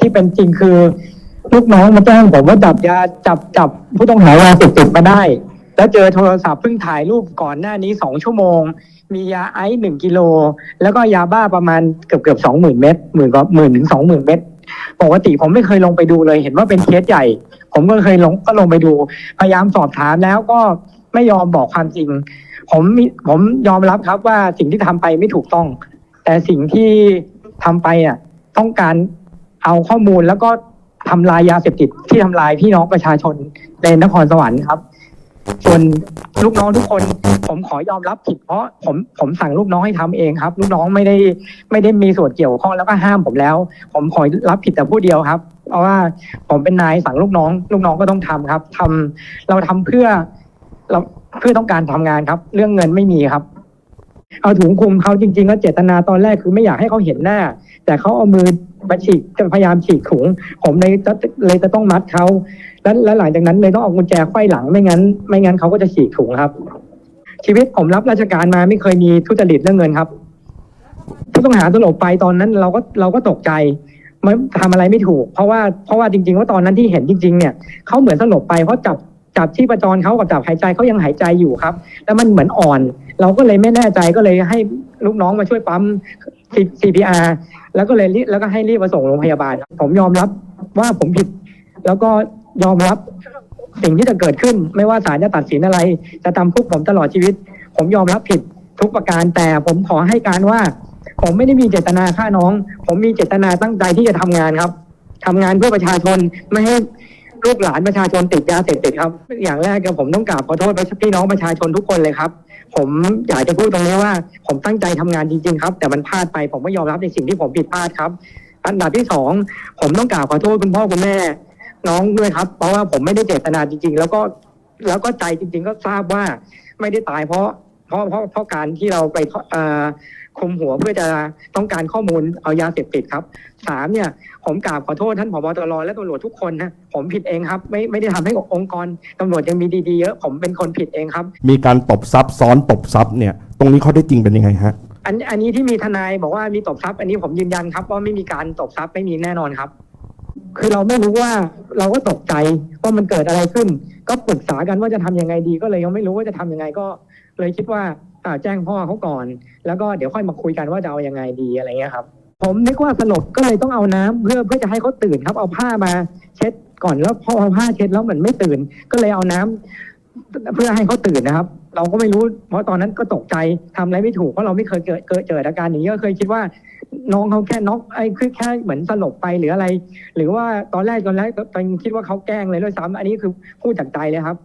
ที่เป็นจริงคือลูกน้องมาแจ้งผมว่าจับยาจับจับผู้ต้องหายาเสพติดมาได้ แล้วเจอโทรศัพท์เพิ่งถ่ายรูปก่อนหน้านี้สองชั่วโมง มียาไอซ์หนึ่งกิโลแล้วก็ยาบ้าประมาณเกือบเกือบสองหมื่นเม็ดหมื่นกว่าหมื่นถึงสองหมื่นเม็ดปกติผมไม่เคยลงไปดูเลย เห็นว่าเป็นเคสใหญ่ ผมก็เคยลงก็ลงไปดู พยายามสอบถามแล้วก็ไม่ยอมบอกความจริง ผมผมยอมรับครับว่าสิ่งที่ทำไปไม่ถูกต้อง แต่สิ่งที่ทำไปอะต้องการ เอาข้อมูลแล้วก็ทำลายยาเสพติดที่ทำลายพี่น้องประชาชนในนครสวรรค์ครับ ส่วนลูกน้องทุกคน ผมขอยอมรับผิดเพราะผมผมสั่งลูกน้องให้ทำเองครับ ลูกน้องไม่ได้ไม่ได้มีส่วนเกี่ยวข้องแล้วก็ห้ามผมแล้ว ผมขอรับผิดแต่ผู้เดียวครับ เพราะว่าผมเป็นนายสั่งลูกน้อง ลูกน้องก็ต้องทำครับทำเราทำเพื่อเราเพื่อต้องการทำงานครับ เรื่องเงินไม่มีครับ เอาถุงคลุมเขาจริง ๆ แล้วเจตนาตอนแรกคือไม่อยากให้เขาเห็นหน้า แต่เขาเอามือมาฉีกจะพยายามฉีกถุง ผมเลยจะเลยจะต้องมัดเขาแล้วแล้วหลังจากนั้นเลยต้องเอากุญแจไขว้หลังไม่งั้น ไม่งั้นเขาก็จะฉีกถุงครับ ชีวิตผมรับราชการมาไม่เคยมีทุจริตเรื่องเงินครับ ผู้ต้องหาสลบไปตอนนั้นเราก็เราก็ตกใจไม่ทำอะไรไม่ถูก เพราะว่าเพราะว่าจริง ๆ ว่าตอนนั้นที่เห็นจริง ๆ เนี่ยเขาเหมือนสลบไปเพราะจับจับชีพจรเขากับจับหายใจเขายังหายใจอยู่ครับ แล้วมันเหมือนอ่อน เราก็เลยไม่แน่ใจก็เลยให้ลูกน้องมาช่วยปั๊ม CPR แล้วก็เลยรีบแล้วก็ให้รีบมาส่งโรงพยาบาลครับผมยอมรับว่าผมผิด แล้วก็ยอมรับสิ่งที่จะเกิดขึ้น ไม่ว่าศาลจะตัดสินอะไร จะทำคุกผมตลอดชีวิต ผมยอมรับผิดทุกประการแต่ผมขอให้การว่า ผมไม่ได้มีเจตนาฆ่าน้อง ผมมีเจตนาตั้งใจที่จะทำงานครับทำงานเพื่อประชาชนไม่ให้ลูกหลานประชาชนติดยาเสพติดครับ อย่างแรกก็ผมต้องกราบขอโทษพี่น้องประชาชนทุกคนเลยครับ ผมอยากจะพูดตรงนี้ว่า ผมตั้งใจทำงานจริง ๆ ครับ แต่มันพลาดไปผมก็ยอมรับในสิ่งที่ผมผิดพลาดครับ อันดับที่สองผมต้องกราบขอโทษคุณพ่อคุณแม่ น้องด้วยครับ เพราะว่าผมไม่ได้เจตนาจริง ๆ แล้วก็แล้วก็ใจจริง ๆ ก็ทราบว่าไม่ได้ตายเพราะ เพราะเพราะเพราะการที่เราไปเอ่อคุมหัวเพื่อจะต้องการข้อมูลเอายาเสพติดครับสามเนี่ย ผมกราบขอโทษท่านผบตรและตำรวจทุกคนนะผมผิดเองครับ ไม่ไม่ได้ทำให้องค์กรตำรวจยังมีดีๆเยอะ ผมเป็นคนผิดเองครับ มีการตบทรัพย์ซ้อนตบทรัพย์เนี่ย ตรงนี้เขาได้จริงเป็นยังไงฮะอันอันนี้ที่มีทนายบอกว่ามีตบทรัพย์อันนี้ผมยืนยันครับว่าไม่มีการตบทรัพย์ไม่มีแน่นอนครับ คือเราไม่รู้ว่าเราก็ตกใจว่ามันเกิดอะไรขึ้น ก็ปรึกษากันว่าจะทำยังไงดีก็เลยยังไม่รู้ว่าจะทำยังไงก็ เลยคิดว่าอ่าแจ้งพ่อเขาก่อน แล้วก็เดี๋ยวค่อยมาคุยกันว่าจะเอายังไงดีอะไรเงี้ยครับ ผมนึกว่าสลบก็เลยต้องเอาน้ำเพื่อเพื่อจะให้เขาตื่นครับเอาผ้ามา เช็ดก่อนแล้วพอเอาผ้าเช็ดแล้วเหมือนไม่ตื่น ก็เลยเอาน้ำเพื่อให้เขาตื่นนะครับ เราก็ไม่รู้ เพราะตอนนั้นก็ตกใจทำอะไรไม่ถูกเพราะเราไม่เคยเกิดเกิดเจออาการอย่างนี้ก็เคยคิดว่า น้องเขาแค่น็อกไอ้คือแค่เหมือนสลบไปหรืออะไร หรือว่าตอนแรกตอนแรกตอนคิดว่าเขาแกล้งเลยด้วยซ้ำอันนี้คือพูดจากใจเลยครับ